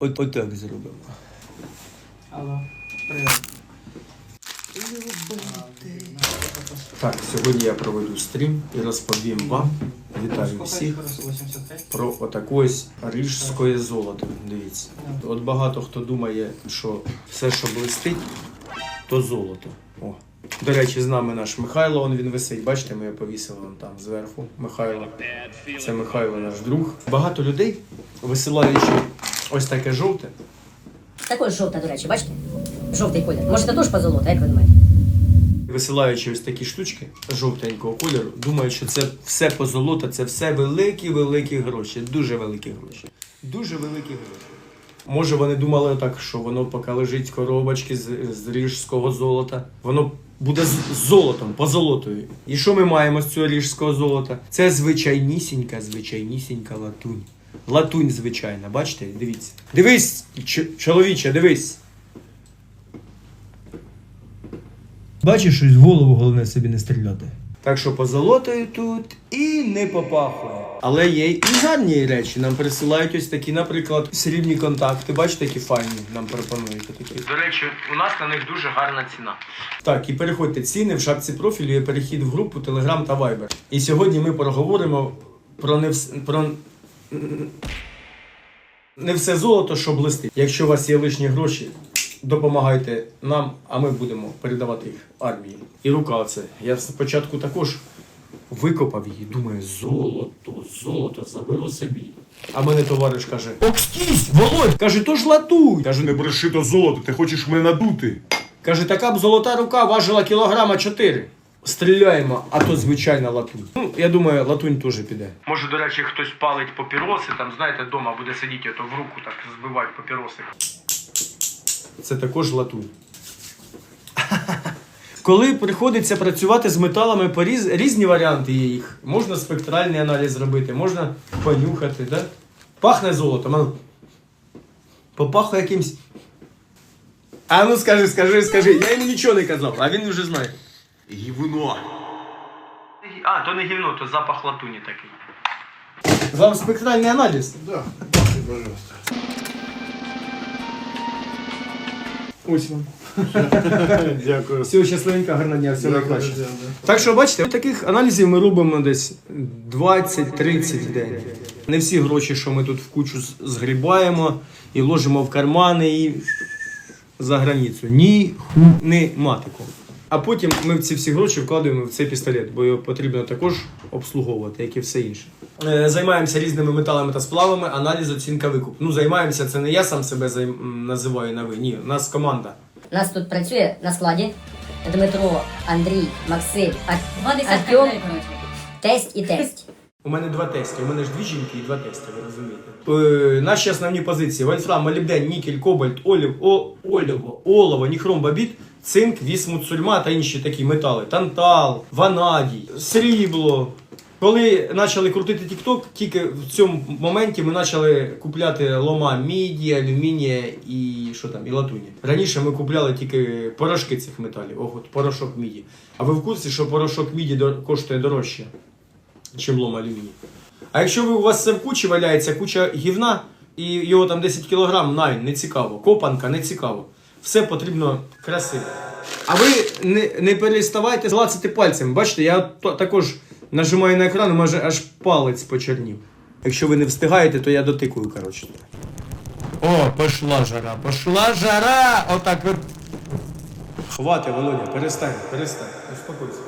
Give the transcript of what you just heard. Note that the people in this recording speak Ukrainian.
От, отак зробимо. Алло, привет. Так, сьогодні я проведу стрім і розповім вам, вітаю всіх, еще раз? 85? про отаке ось рижське золото. Дивіться. От багато хто думає, що все, що блистить, то золото. О. До речі, з нами наш Михайло, он він висить. Бачите, ми його повісили вон там зверху. Михайло. Це Михайло наш друг. Багато людей, висилаючи ось таке жовте, Також жовта, до речі, бачите? Жовтий колір. Може, це теж позолота, як ви думаєте? висилаючи ось такі штучки жовтенького кольору, думають, що це все позолота, це все великі-великі гроші. Дуже великі гроші. Дуже великі гроші. Може, вони думали так, що воно поки лежить коробочки з, з ріжського золота. Воно буде з з золотом, позолотою. І що ми маємо з цього ріжського золота? Це звичайнісінька, звичайнісінька латунь. Латунь звичайна, бачите? Дивіться. Дивись, чоловіче, дивись. Бачиш, щось в голову головне собі не стріляти. Так що позолотою тут і не попахує. Але є і гарні речі. Нам присилають ось такі, наприклад, срібні контакти. Бачите, які файні нам пропонують такі. До речі, у нас на них дуже гарна ціна. Так, і переходьте ціни в шапці профілю є перехід в групу Telegram та Viber. І сьогодні ми проговоримо про не вс... про не все золото, що блистить. Якщо у вас є лишні гроші, допомагайте нам, а ми будемо передавати їх армії. І рука це. Я спочатку також викопав її, думаю, золото, золото, заберу собі. А мене товариш каже: Окстісь, Володь! Каже, то ж латуй. Каже, Не бреши то золото, ти хочеш мене надути. Каже, така б золота рука важила кілограма 4. Стріляємо, а то звичайна латунь. Ну, я думаю, латунь теж піде. Може, до речі, хтось палить папіроси, там, знаєте, вдома буде сидіти, то в руку так збивати папіроси. Це також латунь. Коли приходиться працювати з металами по різ... різні варіанти є їх. Можна спектральний аналіз зробити, можна понюхати, да? Пахне золотом. а ну. Попахує якимсь. А ну скажи, скажи, скажи. Я йому нічого не казав, а він вже знає. Гівно. А, то не гівно, то запах латуні такий. Вам спектральний аналіз? Да, пожалуйста. Ось вам. Дякую. Всього щасливенька, гарного дня, всього найкраще. Так що, бачите, таких аналізів ми робимо десь 20-30 в день. Не всі гроші, що ми тут в кучу згрібаємо і ложимо в кармани і за границю. Ні ху не матику. А потім ми ці всі гроші вкладаємо в цей пістолет, бо його потрібно також обслуговувати, як і все інше. Е, Займаємося різними металами та сплавами, аналіз, оцінка викуп. Ну, займаємося, це не я сам себе займ... називаю на ви. Ні, у нас команда. У нас тут працює на складі Дмитро, Андрій, Максим, Ар... Артем, тесть і тесть. У мене два тести. У мене ж дві жінки і два тести, ви розумієте. Е, наші основні позиції: вольфрам, молібден, нікель, кобальт, олів, о, оліво, олово, ніхром, бабіт, цинк, вісмут, сульма та інші такі метали. Тантал, ванадій, срібло. Коли почали крутити TikTok, тільки в цьому моменті ми почали купляти лома міді, алюмінія і що там, і латуні. Раніше ми купляли тільки порошки цих металів, ого, порошок міді. А ви в курсі, що порошок міді коштує дорожче? чим лом алюміній. А якщо ви, у вас це в кучі валяється куча гівна, і його там 10 кг, най, не цікаво. Копанка, не цікаво. Все потрібно красиво. А ви не, не переставайте клацати пальцем. Бачите, я також нажимаю на екран, може аж палець почернів. Якщо ви не встигаєте, то я дотикую, коротше. О, пішла жара, пішла жара! Отак. Хвати, Володя, перестань, перестань. Успокойся.